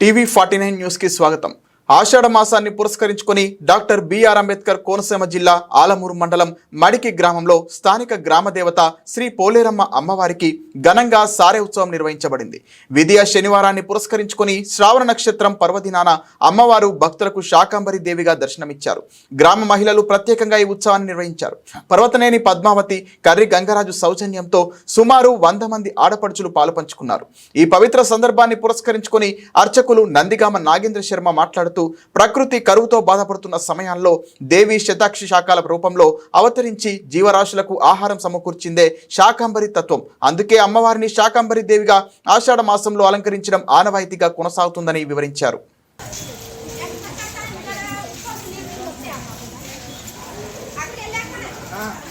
TV forty nine news కి స్వాగతం ఆషాఢ మాసాన్ని పురస్కరించుకొని డాక్టర్ బిఆర్ అంబేద్కర్ కోనసీమ జిల్లా ఆలమూరు మండలం మడికి గ్రామంలో స్థానిక గ్రామదేవత శ్రీ పోలేరమ్మ అమ్మవారికి ఘనంగా సారే ఉత్సవం నిర్వహించబడింది. విధియ శనివారాన్ని పురస్కరించుకొని శ్రావణ నక్షత్రం పర్వదినాన అమ్మవారు భక్తులకు శాకాంబరి దేవిగా దర్శనమిచ్చారు. గ్రామ మహిళలు ప్రత్యేకంగా ఈ ఉత్సవాన్ని నిర్వహించారు. పర్వతనేని పద్మావతి కర్రి గంగరాజు సౌజన్యంతో సుమారు వంద మంది ఆడపడుచులు పాలుపంచుకున్నారు. ఈ పవిత్ర సందర్భాన్ని పురస్కరించుకొని అర్చకులు నందిగామ నాగేంద్ర శర్మ మాట్లాడుతూ ప్రకృతి కరువుతో బాధపడుతున్న సమయాల్లో దేవి శతాక్షి శాఖల రూపంలో అవతరించి జీవరాశులకు ఆహారం సమకూర్చిందే శాకాంబరి తత్వం. అందుకే అమ్మవారిని శాకాంబరి దేవిగా ఆషాఢ మాసంలో అలంకరించడం ఆనవాయితీగా కొనసాగుతుందని వివరించారు. అన్నయ్య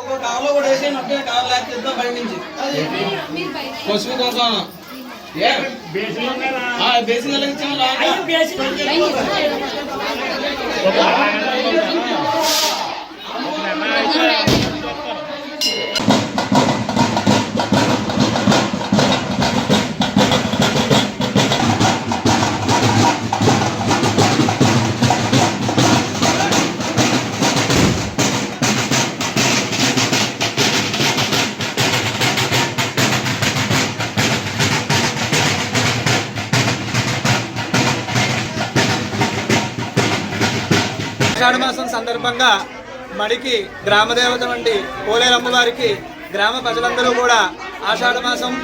ఒక కార్లో కూడా వేసేయండి అప్పుడే కార్ లాక్ చేద్దాం బయట నుంచి పసుపు? ఆ, బేసిన్. వెలిగించాం రా. మాసం సందర్భంగా మడికి గ్రామదేవత వంటి పోలేరమ్మ వారికి గ్రామ ప్రజలందరూ కూడా ఆషాఢ మాసం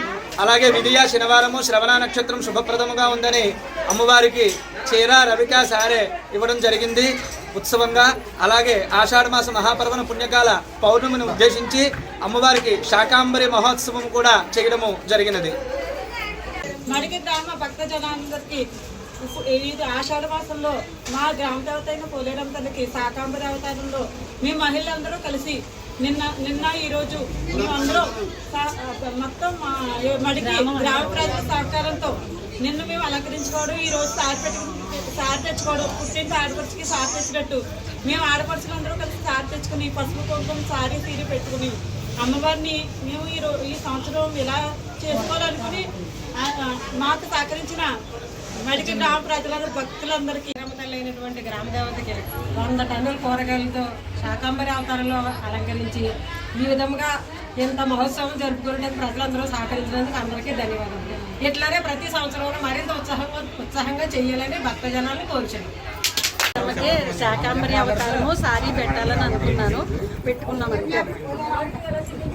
అలాగే విధియ శనివారము శ్రవణ నక్షత్రం శుభప్రదముగా ఉందని అమ్మవారికి చీర రవిక సారే ఇవ్వడం జరిగింది ఉత్సవంగా. అలాగే ఆషాఢ మాస మహాపర్వణ పుణ్యకాల పౌర్ణమిని ఉద్దేశించి అమ్మవారికి శాకాంబరి మహోత్సవం కూడా చేయడము జరిగినది. మడికి గ్రామ భక్త జనాందరికీ ఇప్పు- ఇది ఆషాఢ మాసంలో మా గ్రామ దేవత అయిన పోలేరమ్మ తల్లికి శాకాంబరి అవతారంలో మేము మహిళలందరూ కలిసి నిన్న నిన్న ఈ రోజు అందరూ మొత్తం మా మడికి గ్రామ ప్రజల సహకారంతో నిన్న మేము అలంకరించుకోవడం ఈ రోజు సార్ సార్ సారి తెచ్చుకోవడం పుట్టింటి ఆడపడుచుకి సార్ తెచ్చినట్టు మేము ఆడపడుచులందరూ కలిసి సార్ తెచ్చుకుని పసుపు కుంకుమ సారీ తీరి పెట్టుకుని అమ్మవారిని మేము ఈ రో ఈ సంవత్సరం ఇలా చేసుకోవాలనుకుని మాకు సహకరించిన మడికి గ్రామ ప్రజలందరూ భక్తులందరికీ లేనటువంటి గ్రామదేవతకి వంద టన్నుల కూరగాయలతో శాకాంబరి అవతారంలో అలంకరించి ఈ విధంగా ఇంత మహోత్సవం జరుపుకోవడానికి ప్రజలందరూ సహకరించినందుకు అందరికీ ధన్యవాదాలు. ఇట్లానే ప్రతి సంవత్సరం మరింత ఉత్సాహంగా ఉత్సాహంగా చేయాలని భక్త జనాన్ని కోరుచాను శాకాంబరి అవతారము సారీ పెట్టాలని అనుకున్నాను. పెట్టుకున్నాం